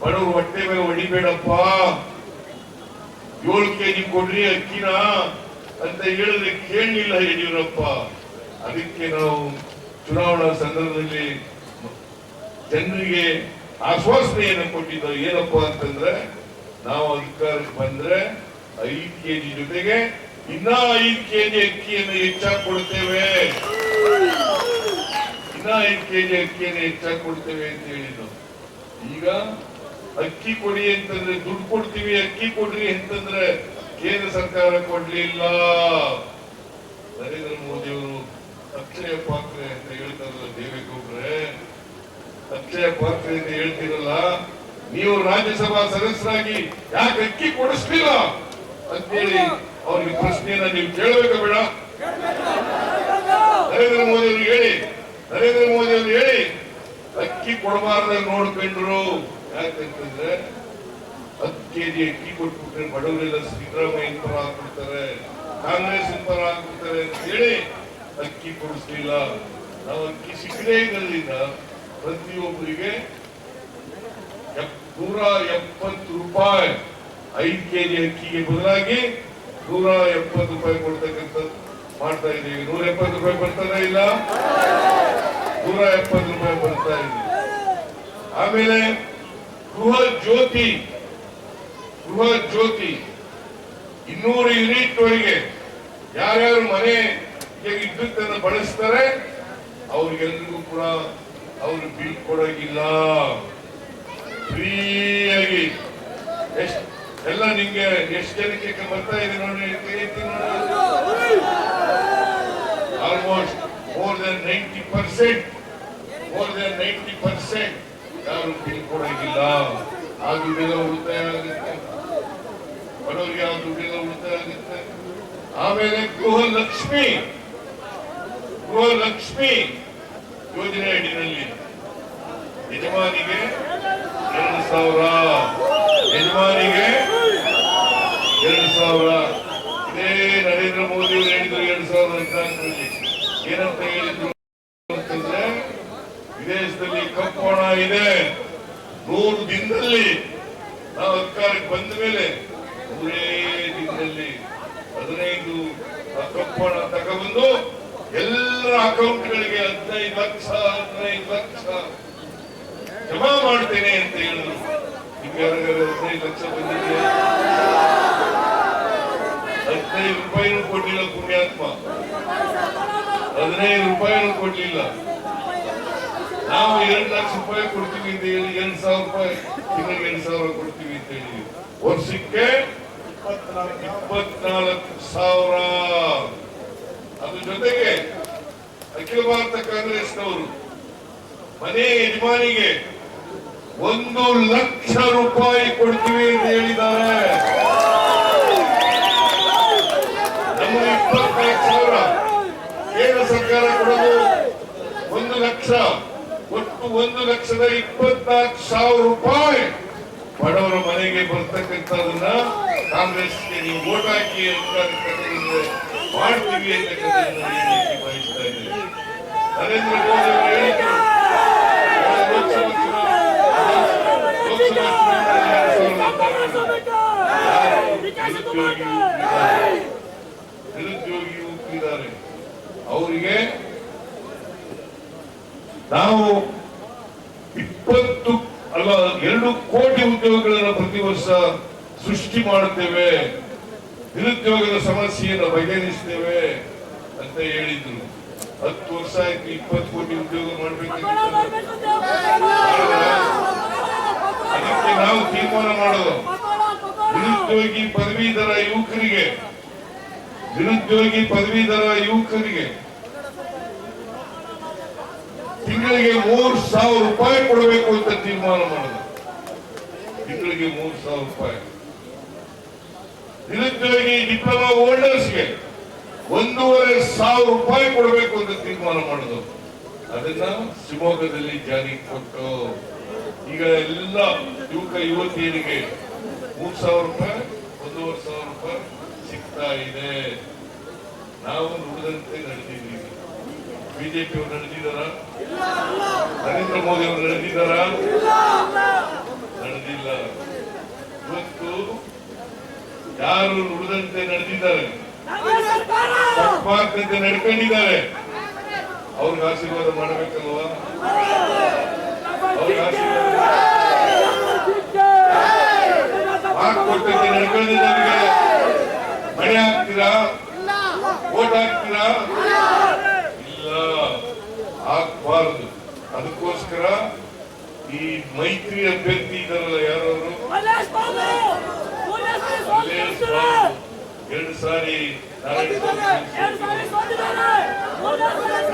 ಬಡವರು ಹೊಟ್ಟೆ ಮೇಲೆ ಹೊಡಿಬೇಡಪ್ಪ. ಏಳು ಕೆಜಿ ಕೊಡ್ರಿ ಅಕ್ಕಿನ ಅಂತ ಹೇಳಿದ್ರೆ ಕೇಳಲಿಲ್ಲ ಯಡಿಯೂರಪ್ಪ. ಅದಕ್ಕೆ ನಾವು ಚುನಾವಣಾ ಸಂದರ್ಭದಲ್ಲಿ ಜನರಿಗೆ ಆಶ್ವಾಸನೆಯನ್ನು ಕೊಟ್ಟಿದ್ದೋ ಏನಪ್ಪ ಅಂತಂದ್ರೆ, ನಾವು ಅಧಿಕಾರಕ್ಕೆ ಬಂದ್ರೆ ಐದು ಕೆಜಿ ಜೊತೆಗೆ ಇನ್ನ ಐದು ಕೆಜಿ ಅಕ್ಕಿಯನ್ನು ಹೆಚ್ಚಾಗಿ ಕೊಡ್ತೇವೆ. ಇನ್ನ ಐದು ಕೆಜಿ ಅಕ್ಕಿಯನ್ನು ಹೆಚ್ಚಾಗಿ ಕೊಡ್ತೇವೆ ಅಂತ ಹೇಳಿದ್ದು. ಈಗ ಅಕ್ಕಿ ಕೊಡಿ ಅಂತಂದ್ರೆ ದುಡ್ಡು ಕೊಡ್ತೀವಿ ಅಕ್ಕಿ ಕೊಡ್ರಿ ಅಂತಂದ್ರೆ ಕೇಂದ್ರ ಸರ್ಕಾರ ಕೊಡ್ಲಿಲ್ಲ. ನರೇಂದ್ರ ಮೋದಿ ಅವರು ಅಕ್ಷಯ ಪಾತ್ರೆ ಅಂತ ಹೇಳ್ತಾರಲ್ಲ ದೇವೇಗೌಡ್ರೆ ಅಕ್ಷಯ ಪಾತ್ರೆ ಅಂತ ಹೇಳ್ತೀರಲ್ಲ? ನೀವು ರಾಜ್ಯಸಭಾ ಸದಸ್ಯರಾಗಿ ಯಾಕೆ ಅಕ್ಕಿ ಕೊಡಿಸ್ಲಿಲ್ಲ? ಅಂತೇಳಿ ಅವ್ರಿಗೆ ಪ್ರಶ್ನೆಯನ್ನ ನೀವು ಕೇಳಬೇಕ ಬೇಡ. ನರೇಂದ್ರ ಮೋದಿ ಹೇಳಿ ನರೇಂದ್ರ ಮೋದಿ ಹೇಳಿ ಅಕ್ಕಿ ಕೊಡಬಾರ್ದ ನೋಡ್ಕೊಂಡ್ರು. ಯಾಕಂತಂದ್ರೆ ಹತ್ತು ಕೆಜಿ ಅಕ್ಕಿ ಕೊಟ್ಬಿಟ್ರೆ ಬಡವರೆಲ್ಲ ಸಿದ್ದರಾಮಯ್ಯ ಪರ ಹಾಕ್ಬಿಡ್ತಾರೆ ಕಾಂಗ್ರೆಸ್ ಪರ ಹಾಕ್ಬಿಡ್ತಾರೆ ಅಂತ ಹೇಳಿ ಅಕ್ಕಿ ಕೊಡಿಸ್ಲಿಲ್ಲ. ನಾವು ಅಕ್ಕಿ ಸಿಕ್ಕದೇ ಇರೋದ್ರಿಂದ ಪ್ರತಿಯೊಬ್ಬರಿಗೆ ನೂರ ಎಪ್ಪತ್ತು ರೂಪಾಯಿ, ಐದು ಕೆಜಿ ಅಕ್ಕಿಗೆ ಬದಲಾಗಿ ನೂರ ಎಪ್ಪತ್ತು ರೂಪಾಯಿ ಕೊಡ್ತಕ್ಕಂಥ ಮಾಡ್ತಾ ಇದ್ದೀವಿ. ನೂರ ಎಪ್ಪತ್ತು ರೂಪಾಯಿ ಬರ್ತಾನೆ ಇಲ್ಲ? ನೂರ ಎಪ್ಪತ್ತು ರೂಪಾಯಿ ಬರ್ತಾ ಇದೆ. ಆಮೇಲೆ ಗೃಹ ಜ್ಯೋತಿ ಗೃಹ ಜ್ಯೋತಿ ಇನ್ನೂರು ಯೂನಿಟ್ ಒಳಗೆ ಯಾರ್ಯಾರು ಮನೆ ವಿದ್ಯುತ್ತನ್ನು ಬಳಸ್ತಾರೆ, ಅವ್ರಿಗೆಲ್ರಿಗೂ ಕೂಡ ಅವರು ಬಿಲ್ ಕೊಡೋಗಿಲ್ಲ. ಫ್ರೀಯಾಗಿ ಎಷ್ಟ್, ಎಲ್ಲ ನಿಮ್ಗೆ ಎಷ್ಟು ಜನಕ್ಕೆ ಬರ್ತಾ ಇದೆ ನೋಡಿ almost more than ninety percent more than ninety percent ಯಾರು ಬಿಲ್ ಕೊಡೋಗಿಲ್ಲ ಆ ದುಡ್ಡಿನ ಉಳಿತಾಯ ಆಗುತ್ತೆ. ಬಡವರಿಗೆ ಆ ದುಡ್ಡಿನ ಉಳಿತಾಯ ಆಗುತ್ತೆ. ಆಮೇಲೆ ಗೃಹಲಕ್ಷ್ಮಿ. ಗೃಹಲಕ್ಷ್ಮಿ ಯೋಜನೆ ಅಡಿನಲ್ಲಿ ಯಜಮಾನಿಗೆ ಎರಡು ಸಾವಿರ. ಯಜಮಾನಿಗೆ ಎರಡು ಸಾವಿರ. ಇದೇ ನರೇಂದ್ರ ಮೋದಿ ಅವರು ಹೇಳಿದ್ರು ಎರಡು ಸಾವಿರ ಹದಿನಾಲ್ಕರಲ್ಲಿ ಏನಂತ ಹೇಳಿದ್ರು ಅಂತಂದ್ರೆ ವಿದೇಶದಲ್ಲಿ ಕಪ್ಪೋಣ ಇದೆ ನೂರು ದಿನದಲ್ಲಿ ನಾವು ಅಧಿಕಾರಕ್ಕೆ ಬಂದ ಮೇಲೆ ದಿನದಲ್ಲಿ ಹದಿನೈದು ಆ ಕಪ್ಪೋಣ ತಗೊಬಂದು ಎಲ್ಲರ ಅಕೌಂಟ್ಗಳಿಗೆ ಹದಿನೈದು ಲಕ್ಷ ಹದಿನೈದು ಲಕ್ಷ ಜಮಾ ಮಾಡ್ತೇನೆ ಅಂತ ಹೇಳಿದ್ರು. ನಿಮ್ಗೆ ಹದಿನೈದು ಲಕ್ಷ ಬಂದಿದೆ. ಹದಿನೈದು ರೂಪಾಯಿನೂ ಕೊಡ್ಲಿಲ್ಲ ಪುಣ್ಯಾತ್ಮ. ಹದಿನೈದು ರೂಪಾಯಿನೂ ಕೊಡ್ಲಿಲ್ಲ. ನಾವು ಎರಡು ಲಕ್ಷ ರೂಪಾಯಿ ಕೊಡ್ತೀವಿ ಅಂತ ಹೇಳಿ, ಎಂಟು ಸಾವಿರ ರೂಪಾಯಿ ತಿಂಗಳಿಗೆ ಎಂಟು ಸಾವಿರ ಕೊಡ್ತೀವಿ ಅಂತ ಹೇಳಿ. ವರ್ಷಕ್ಕೆ ಇಪ್ಪತ್ನಾಲ್ಕು ಸಾವಿರ. ಅದ್ರ ಜೊತೆಗೆ ಅಖಿಲ ಭಾರತ ಕಾಂಗ್ರೆಸ್ನವರು, ಮನೆ ಯಜಮಾನಿಗೆ ಒಂದು ಲಕ್ಷ ರೂಪಾಯಿ ಕೊಡ್ತೀವಿ ಅಂತ ಹೇಳಿದ್ದಾರೆ. ನಮಗೆ ಇಪ್ಪತ್ನಾಲ್ಕು ಸಾವಿರ. ಕೇಂದ್ರ ಸರ್ಕಾರ ಕೊಡೋದು ಒಂದು ಲಕ್ಷ. ಒಟ್ಟು ಒಂದು ಲಕ್ಷದ ಇಪ್ಪತ್ನಾಲ್ಕು ಸಾವಿರ ರೂಪಾಯಿ. ಬಡವರ ಮನೆಗೆ ಬರ್ತಕ್ಕಂಥದನ್ನ ಕಾಂಗ್ರೆಸ್ಗೆ ನೀವು ಓಟ್ ಹಾಕಿ ಮಾಡ್ತೀವಿ ಅಂತಕ್ಕಂಥದ್ದನ್ನ ಬಯಸ್ತಾ ಇದ್ದೇನೆ ನರೇಂದ್ರ ಮೋದಿ ಅವರು ಹೇಳಿದ್ರು, ಲೋಕಸಭಾ ಚುನಾವಣೆಯಲ್ಲಿ ಎರಡ್ ಸಾವಿರದ ಹದಿನಾರರಲ್ಲಿ ನಿರುದ್ಯೋಗಿ ಯುವಕರಿದ್ದಾರೆ. ನಿರುದ್ಯೋಗಿ ಯುವಕರಿದ್ದಾರೆ ಅವರಿಗೆ ನಾವು ಇಪ್ಪತ್ತು, ಅಲ್ಲ ಎರಡು ಕೋಟಿ ಉದ್ಯೋಗಗಳನ್ನು ಪ್ರತಿ ವರ್ಷ ಸೃಷ್ಟಿ ಮಾಡುತ್ತೇವೆ. ನಿರುದ್ಯೋಗದ ಸಮಸ್ಯೆಯನ್ನು ಬಗೆಹರಿಸ್ತೇವೆ ಅಂತ ಹೇಳಿದ್ರು. ಹತ್ತು ವರ್ಷ ಆಯ್ತು, ಇಪ್ಪತ್ತು ಕೋಟಿ ಉದ್ಯೋಗ ಮಾಡಬೇಕು ಅದಕ್ಕೆ ನಾವು ತೀರ್ಮಾನ ಮಾಡೋದು. ನಿರುದ್ಯೋಗಿ ಪದವೀಧರ ಯುವಕರಿಗೆ, ನಿರುದ್ಯೋಗಿ ಪದವೀಧರ ಯುವಕರಿಗೆ ತಿಂಗಳಿಗೆ ಮೂರು ಸಾವಿರ ರೂಪಾಯಿ ಕೊಡಬೇಕು ಅಂತ ತೀರ್ಮಾನ ಮಾಡಿದೆ ತಿಂಗಳಿಗೆ ಮೂರ್ ಸಾವಿರ ರೂಪಾಯಿ. ನಿರುದ್ಯೋಗಿ ಡಿಪ್ಲೊಮಾ ಹೋಲ್ಡರ್ಸ್ಗೆ ಒಂದೂವರೆ ಸಾವಿರ ರೂಪಾಯಿ ಕೊಡಬೇಕು ಅಂತ ತೀರ್ಮಾನ ಮಾಡಿದ್ರು. ಅದನ್ನ ಶಿವಮೊಗ್ಗದಲ್ಲಿ ಜಾರಿ ಕೊಟ್ಟು ಈಗ ಎಲ್ಲ ಯುವಕ ಯುವತಿಯರಿಗೆ ಮೂರ್ ಸಾವಿರ ರೂಪಾಯಿ, ಒಂದೂವರೆ ಸಾವಿರ ರೂಪಾಯಿ ಸಿಗ್ತಾ ಇದೆ. ನಾವು ನುಡಿದಂತೆ ನಡೆದಿದ್ದೀವಿ. ಬಿಜೆಪಿ ಅವರು ನಡೆದಿದ್ದಾರ? ನರೇಂದ್ರ ಮೋದಿ ಅವರು ನಡೆದಿದ್ದಾರ? ನಡೆದಿಲ್ಲ. ಇವತ್ತು ಯಾರು ನುಡಿದಂತೆ ನಡೆದಿದ್ದಾರೆ? ತಪ್ಪಾಗ್ದಂತೆ ನಡ್ಕೊಂಡಿದ್ದಾರೆ. ಅವ್ರಿಗೆ ಆಶೀರ್ವಾದ ಮಾಡಬೇಕಲ್ವಾ? ಅವ್ರಿಗೆ ಆಶೀರ್ವಾದ ನಡ್ಕೊಂಡಿದ್ದವರಿಗೆ ಮನೆ ಹಾಕ್ತೀರಾ? ಓಟ್ ಹಾಕ್ತೀರಾ? ಹಾಕ್ಬಾರ್ದು ಅದಕ್ಕೋಸ್ಕರ ಈ ಮೈತ್ರಿ ಅಭ್ಯರ್ಥಿ ಇದಾರಲ್ಲ ಯಾರವರು? ಎರಡು ಸಾರಿ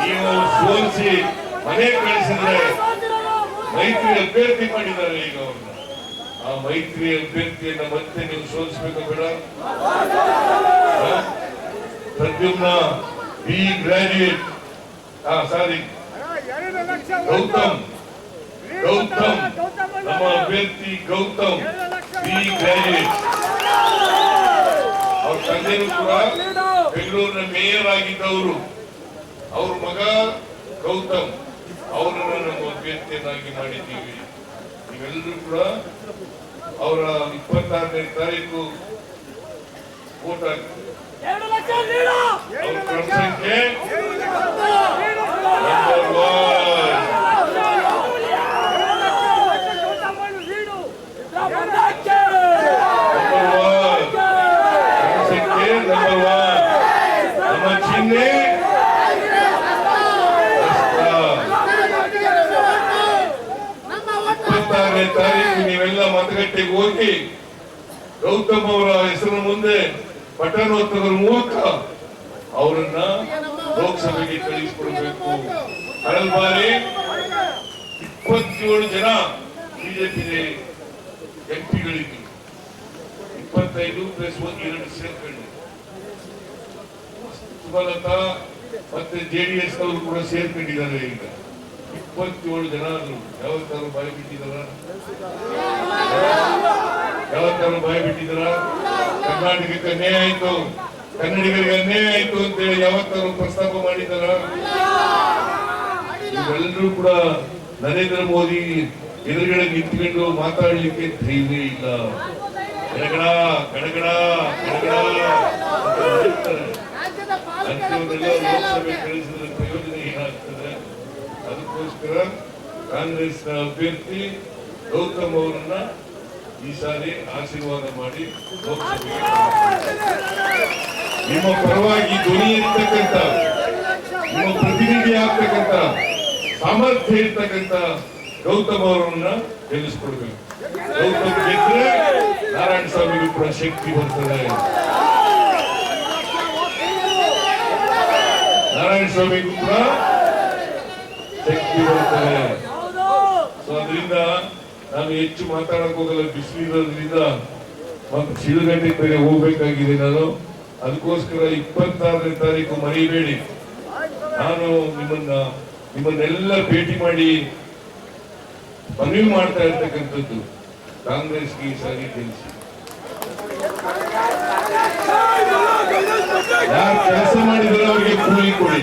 ನೀವು ಸೋಲಿಸಿ ಮನೆ ಕಳಿಸಿದ್ರೆ ಮೈತ್ರಿ ಅಭ್ಯರ್ಥಿ ಮಾಡಿದ್ದಾರೆ ಈಗ ಅವ್ರನ್ನ. ಆ ಮೈತ್ರಿ ಅಭ್ಯರ್ಥಿಯನ್ನ ಮತ್ತೆ ನೀವು ಸೋಲಿಸ್ಬೇಕು ಬೇಡ. ಪ್ರತಿಯೊಬ್ಬ ಪ್ರದ್ಯುಮ್ನ ಬಿ ಗ್ರಾಜುಯೇಟ್ ಹಾ ಸಾರಿ ಗೌತಮ್. ಗೌತಮ್. ನಮ್ಮ ಅಭ್ಯರ್ಥಿ ಗೌತಮ್. ಬಿ ಗ್ರಾಜುಯೇಟ್ ಅವ್ರ ತಂದೆಯೂ ಕೂಡ ಬೆಂಗಳೂರಿನ ಮೇಯರ್ ಆಗಿದ್ದವರು. ಅವ್ರ ಮಗ ಗೌತಮ್. ಅವರನ್ನ ನಮ್ಮ ಅಭ್ಯರ್ಥಿಯನ್ನಾಗಿ ಮಾಡಿದ್ದೀವಿ. ನೀವೆಲ್ಲರೂ ಕೂಡ ಅವರ ಇಪ್ಪತ್ತಾರನೇ ತಾರೀಕು ಓಟ್ ಆಗ್ತದೆ. ಅವ್ರ ಸಂಖ್ಯೆ ಹೋಗಿ ಗೌತಮ್ ಅವರ ಹೆಸರು ಮುಂದೆ ಒತ್ತೋದ್ರ ಮೂಲಕ ಅವರನ್ನ ಲೋಕಸಭೆಗೆ ಕಳಿಸಿಕೊಡಬೇಕು. ಕಳೆದ ಬಾರಿ ಇಪ್ಪತ್ತೇಳು ಜನ ಬಿಜೆಪಿ ಎಂಪಿಗಳಿದ್ರು ಇಪ್ಪತ್ತೈದು ಪ್ಲಸ್ ಒಂದು ಎರಡು ಸೇರ್ಕೊಂಡು. ಸುಮಲತಾ ಮತ್ತೆ ಜೆಡಿಎಸ್ ಅವರು ಕೂಡ ಸೇರ್ಕೊಂಡಿದ್ದಾರೆ ಈಗ. ಇಪ್ಪತ್ತೇಳು ಜನ ಯಾವತ್ತಾರು ಬಾಯಿ ಬಿಟ್ಟಿದಾರ ಯಾವತ್ತಾರು ಬಾಯಿ ಬಿಟ್ಟಿದಾರ ಕರ್ನಾಟಕಕ್ಕೆ ಅನ್ಯಾಯ ಆಯ್ತು. ಕನ್ನಡಿಗರಿಗೆ ಅನ್ಯಾಯ ಆಯ್ತು ಅಂತೇಳಿ ಯಾವತ್ತಾರು ಪ್ರಸ್ತಾಪ ಮಾಡಿದಾರ ಇವೆಲ್ಲರೂ ಕೂಡ ನರೇಂದ್ರ ಮೋದಿ ಎದುರುಗಡೆ ನಿಂತ್ಕೊಂಡು ಮಾತಾಡ್ಲಿಕ್ಕೆ ಧೈರ್ಯ ಇಲ್ಲ. ಕಡಗಡ ಕಡಗಡ ಕಡಗಡ ಅಂತ ಲೋಕಸಭೆ ಕಳಿಸಿದ್ರೆ ಅದಕ್ಕೋಸ್ಕರ ಕಾಂಗ್ರೆಸ್ನ ಅಭ್ಯರ್ಥಿ ಗೌತಮ್ ಅವರನ್ನ ಈ ಸಾರಿ ಆಶೀರ್ವಾದ ಮಾಡಿ ನಿಮ್ಮ ಪರವಾಗಿ ಧ್ವನಿ ಇರ್ತಕ್ಕಂಥ, ನಿಮ್ಮ ಪ್ರತಿನಿಧಿ ಆಗ್ತಕ್ಕಂಥ, ಸಾಮರ್ಥ್ಯ ಇರ್ತಕ್ಕಂಥ ಗೌತಮ್ ಅವರನ್ನ ಗೆಲ್ಲಿಸ್ಕೊಡ್ಬೇಕು. ಗೌತಮ್ ಗೆದ್ರೆ ನಾರಾಯಣ ಸ್ವಾಮಿಗೂ ಕೂಡ ಶಕ್ತಿ ಬರ್ತದೆ. ನಾರಾಯಣ ಸ್ವಾಮಿಗೂ ಕೂಡ ಶಕ್ತಿ ಸೊ ಅದರಿಂದ ನಾನು ಹೆಚ್ಚು ಮಾತಾಡಕ್ ಹೋಗಲ್ಲ, ಬಿಸಿಲಿರೋದ್ರಿಂದ ಮತ್ತೆ ಸಿಳುಗಟ್ಟೆ ಬೇರೆ ಹೋಗ್ಬೇಕಾಗಿದೆ ನಾನು. ಅದಕ್ಕೋಸ್ಕರ ಇಪ್ಪತ್ತಾರನೇ ತಾರೀಕು ಮರಿಬೇಡಿ. ನಾನು ನಿಮ್ಮನ್ನ, ನಿಮ್ಮನ್ನೆಲ್ಲ ಭೇಟಿ ಮಾಡಿ ಮನವಿ ಮಾಡ್ತಾ ಇರ್ತಕ್ಕಂಥದ್ದು ಕಾಂಗ್ರೆಸ್ಗೆ ಈ ಸಾರಿ ತಿಳಿಸಿ ಯಾರು ಕೆಲಸ ಮಾಡಿದರೆ ಅವರಿಗೆ ಕೂಲಿ ಕೊಡಿ.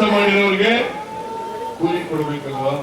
ಕೆಲಸ ಮಾಡಿರೋರಿಗೆ ಕೂಲಿ ಕೊಡಬೇಕಲ್ವಾ